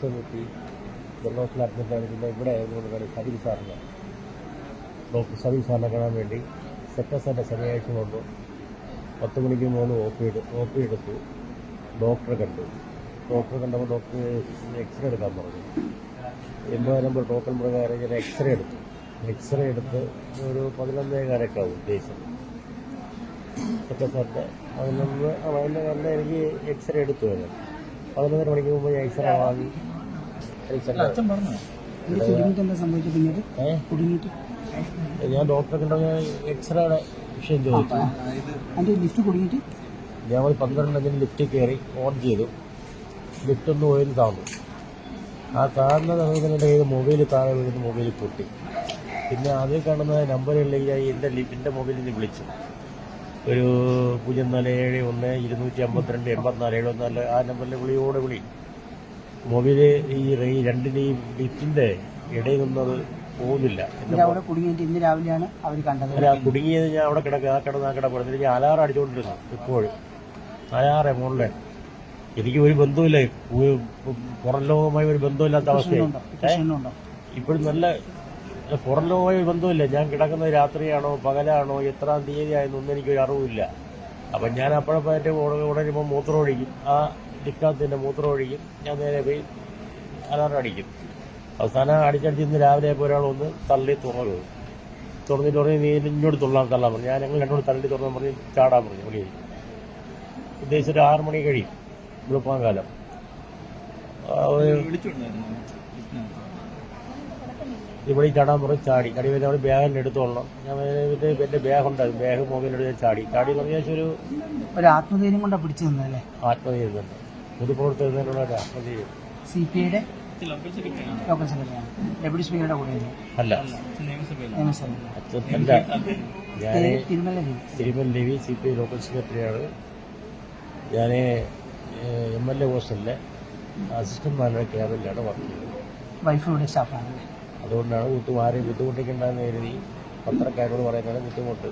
ശ്വാസം മുട്ടി ജനറോസിൽ അഡ്മിറ്റ് ആയിരിക്കുന്ന ഇവിടെ ആയതുകൊണ്ട് തന്നെ സബിൽ സാറിനെ ഡോക്ടർ സബിൽ സാറിനെ കാണാൻ വേണ്ടി സെക്രട്ടറിന്റെ ശനിയാഴ്ച കൊണ്ടു പത്ത് മണിക്ക് മൂന്ന് ഒ പി ഒ പി എടുത്തു. ഡോക്ടറെ കണ്ടു. ഡോക്ടറെ കണ്ടപ്പോൾ ഡോക്ടർ എക്സ്റേ എടുക്കാൻ പറഞ്ഞു. എൺപത് ടോക്കൺ പ്രകാരം ഞാൻ എക്സ്റേ എടുത്തു. എക്സ്റേ എടുത്ത് ഒരു പതിനൊന്നേ കാലൊക്കെ ആവും ഉദ്ദേശം. ഒക്കെ സാറിന്റെ പതിനൊന്ന് അതിന്റെ കാലിന് എനിക്ക് എക്സ്റേ എടുത്തു ഞാൻ പതിനൊന്നര മണിക്ക് മുമ്പ് ഞാൻ എക്സ്റേ വാങ്ങി. ഞാൻ ഡോക്ടറെ കണ്ട എക്സ്റേയുടെ വിഷയം ചോദിച്ചു. ലിഫ്റ്റ് കുടുങ്ങിയിട്ട്? ഞാൻ ഒരു പന്ത്രണ്ടഞ്ചിന് ലിഫ്റ്റ് കയറി ഓൺ ചെയ്തു. ലിഫ്റ്റ് ഒന്ന് ഓയിൽ താന്നു. ആ താഴ്ന്ന സമയത്ത് എന്റെ കയ്യിൽ മൊബൈൽ താഴെ വീഴുന്ന മൊബൈൽ പൊട്ടി. പിന്നെ അതിൽ കാണുന്ന നമ്പറുകളിലേക്ക് ഞാൻ എന്റെ ലിഫ്റ്റിന്റെ മൊബൈലിൽ നിന്ന് വിളിച്ചു. ഒരു പൂജ്യം നാല് ഏഴ് ഒന്ന് ഇരുന്നൂറ്റി അമ്പത്തിരണ്ട് എൺപത്തിനാല് എഴുപത്തിനാല്. ആ നമ്പറിൽ വിളിയോടെ വിളി. മൊബൈൽ ഈ റേ രണ്ടിന്റെയും ലിഫ്റ്റിന്റെ ഇടയിൽ നിന്നത് പോകുന്നില്ല. അവിടെ കുടുങ്ങിയിട്ട് ഇന്ന് രാവിലെയാണ് അവർ കണ്ടത്. അല്ല കുടുങ്ങിയത് ഞാൻ അവിടെ കിടക്കുക ആ കിടന്ന് ആ കിടപ്പെടുന്നത് ഞാൻ അലാറം അടിച്ചുകൊണ്ടിരുന്നു ഇപ്പോഴും. അലാറെ മുകളിലെ എനിക്ക് ഒരു ബന്ധമില്ല പുറം ലോകവുമായി ഒരു ബന്ധമില്ലാത്ത അവസ്ഥയാണ് ഇപ്പോഴും നല്ല പുറം ലോകവുമായി ബന്ധമില്ല. ഞാൻ കിടക്കുന്നത് രാത്രിയാണോ പകലാണോ എത്രാം തീയതി ആയെന്നൊന്നും എനിക്കൊരു അറിവില്ല. അപ്പം ഞാൻ അപ്പോഴപ്പോഴത്തെ ഉടനുമ്പോൾ മൂത്രം ഒഴിക്കും ആ ഡിക്കാത്തിന്റെ മൂത്രം ഒഴിക്കും ഞാൻ നേരെ പോയി അലാറം അടിക്കും. അവസാനം അടിച്ചടിച്ച് ഇന്ന് രാവിലെ ഒരാൾ ഒന്ന് തള്ളി തുറന്നു. തുറന്നിട്ട് പറഞ്ഞ് നീ ഇങ്ങോട്ട് തുള്ളാൻ തള്ളാൻ പറഞ്ഞു. ഞാൻ ഞങ്ങൾ രണ്ടോട് തള്ളി തുറന്നു പറഞ്ഞ് ചാടാൻ പറഞ്ഞു വിളി ഉദ്ദേശിച്ച് ഒരു ആറു മണി കഴിയും. വെളുപ്പാൻ കാലം ഇവിടെ ചാടാൻ പറഞ്ഞ് ചാടി. ചാടി വരുന്ന അവിടെ ബാഗിന്റെ എടുത്തോളണം ഞാൻ എന്റെ ബാഗ് ഉണ്ടായി ബാഗ് മൊബൈലെടുത്ത് ഞാൻ ചാടി. ചാടി എന്ന് പറഞ്ഞാൽ ഒരു ഒരു ആത്മധൈര്യം കൊണ്ടാണ് പിടിച്ചു തന്നല്ലേ ആത്മധൈര്യം തന്നെ. പൊതുപ്രവർത്തകരുടെ ഒരു ആത്മധൈര്യം. സി പി ഐയുടെ ലോക്കൽ സെക്രട്ടറിയാണ് ഡെപ്യൂട്ടി സ്പീക്കറുടെ കൂടെയായിരുന്നു അല്ല. നിയമസഭയിൽ അച്ഛൻ അല്ല. ഞാൻ Thirumala Ravi Thirumal Ravi C P I local സെക്രട്ടറിയാണ് ഞാൻ എം എൽ എ ഹോസ്റ്റലിലെ അസിസ്റ്റന്റ് മാനേജർ ക്യാബിനിലാണ് വർക്ക് ചെയ്യുന്നത്. വൈഫിയുടെ സ്റ്റാഫാണ് അതുകൊണ്ടാണ് കൂട്ടും ആരെയും ബുദ്ധിമുട്ടിക്കണ്ടെന്ന് കരുതി പത്രക്കാരോട് പറയുന്നത് ബുദ്ധിമുട്ട്.